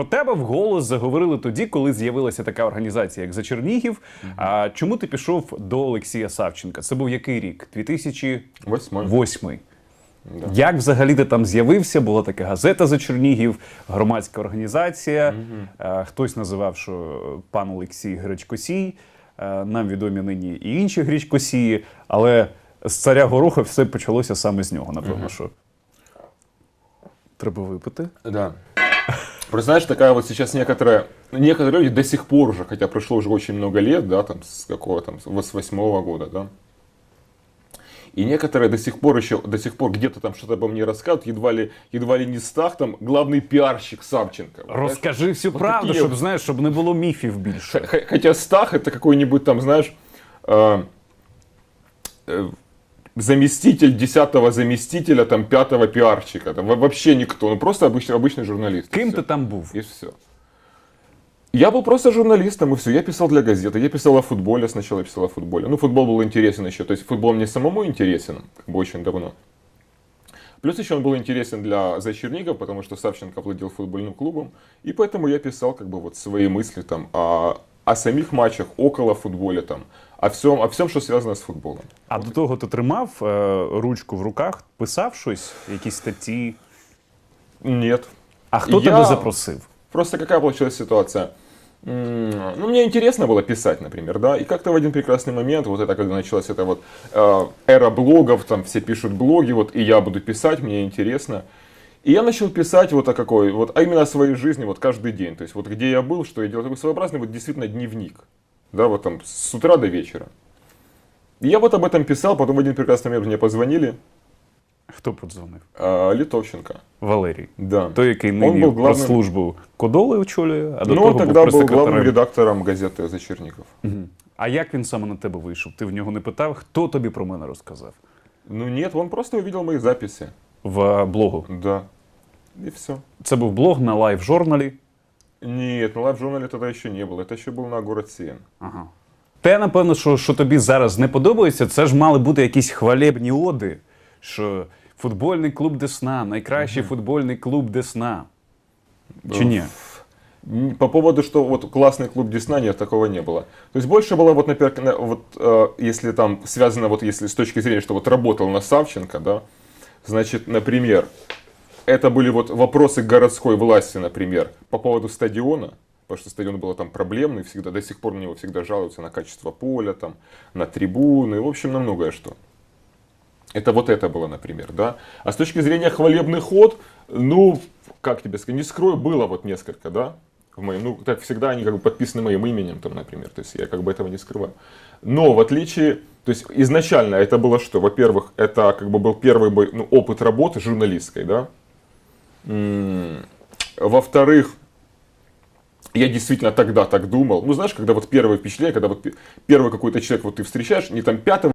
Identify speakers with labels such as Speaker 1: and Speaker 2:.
Speaker 1: Про тебе вголос заговорили тоді, коли з'явилася така організація, як за Чернігів. А чому ти пішов до Олексія Савченка? Це був який рік? 2008.
Speaker 2: Да.
Speaker 1: Як взагалі ти там з'явився? Була така газета за Чернігів, громадська організація. Е, Хтось називав, що пан Олексій Гречкосій. Нам відомі нині і інші Гречкосії, але з царя Гороха все почалося саме з нього, напевно, що. Треба випити.
Speaker 2: Да. Просто знаешь, такая вот сейчас некоторая, ну, некоторые люди до сих пор уже, хотя прошло уже очень много лет, да, там, с какого там, вот с восьмого года, да, и некоторые до сих пор еще, до сих пор где-то там что-то обо мне рассказывают, едва ли, едва ли не Стах, там, главный пиарщик Савченко. Вот, знаешь.
Speaker 1: Розкажи всю
Speaker 2: от
Speaker 1: правду,
Speaker 2: такі
Speaker 1: щоб
Speaker 2: от-
Speaker 1: знаєш, щоб не було міфів більше.
Speaker 2: Х- Хотя Стах это какой-нибудь там, знаешь, э, э, заместитель десятого заместителя, там, пятого пиарщика. Там, во- вообще никто, ну просто обычный, обычный журналист.
Speaker 1: ти там був?
Speaker 2: И все. Я был просто журналистом, и все. Я писал для газеты. Я писал о футболе, сначала я писал о футболе. Ну, футбол был интересен еще. То есть футбол мне самому интересен, как бы очень давно. Плюс еще он был интересен для Зачерников, потому что Савченко владел футбольным клубом. И поэтому я писал как бы вот свои мысли там о, о самих матчах, около футболя там, о всем, о всем, что связано с футболом.
Speaker 1: А до того ти тримав е, ручку в руках, писав щось, якісь статті.
Speaker 2: Нет.
Speaker 1: А хто
Speaker 2: Я-
Speaker 1: тебе запросив?
Speaker 2: Просто какая получилась ситуация? Ну, мне интересно было писать, например, да, и как-то в один прекрасный момент, вот это, когда началась эта вот э, эра блогов, там все пишут блоги, вот и я буду писать, мне интересно. И я начал писать вот о какой, вот, а именно о своей жизни, вот каждый день, то есть вот где я был, что я делал, такой своеобразный вот действительно дневник, да, вот там с утра до вечера. И я вот об этом писал, потом в один прекрасный момент мне позвонили,
Speaker 1: Хто подзвонив?
Speaker 2: э, Литовченко,
Speaker 1: Валерій.
Speaker 2: да.
Speaker 1: Той, який
Speaker 2: Он
Speaker 1: нині
Speaker 2: був
Speaker 1: про
Speaker 2: главним-
Speaker 1: службу Кодоли очолює, а до
Speaker 2: Ну,
Speaker 1: того
Speaker 2: он
Speaker 1: був
Speaker 2: тогда был главным
Speaker 1: прес-секретарем.
Speaker 2: редактором газеты «Зачерников».
Speaker 1: Мгм. А як він саме на тебе вийшов? Ти в нього не питав, хто тобі про мене розказав?
Speaker 2: Ну нет, он просто увидел мои записи.
Speaker 1: В е, блогу.
Speaker 2: Да. И все.
Speaker 1: Це був блог на лайв-журналі.
Speaker 2: Нет, на лайв-журнале тогда еще не было. Это еще был на город Сиен.
Speaker 1: Ага. Те, напевно, що, що тобі зараз не подобається, це ж мали бути якісь хвалебні оди, що футбольний клуб Десна, найкращий футбольний клуб Десна. Чи ні?
Speaker 2: М, По поводу, что вот классный клуб Десна, нет, такого не было. То есть больше было, вот, например, на- вот, э, если там связано, вот если с точки зрения, что вот работал на Савченко, да, значит, например, это были вот вопросы городской власти, например, по поводу стадиона, потому что стадион был там проблемный, всегда, до сих пор на него всегда жалуются на качество поля, там, на трибуны, в общем, на многое что. Это вот это было, например, да. А с точки зрения хвалебных ход, ну, как тебе сказать, не скрою, было вот несколько, да, в моем, ну, как всегда, они как бы подписаны моим именем, там, например, то есть я как бы этого не скрываю. Но в отличие, то есть изначально это было что? Во-первых, это как бы был первый мой, ну, опыт работы журналистской, да. Во-вторых, я действительно тогда так думал. Ну, знаешь, когда вот первое впечатление, когда вот пе- первый какой-то человек вот ты встречаешь, не там пятого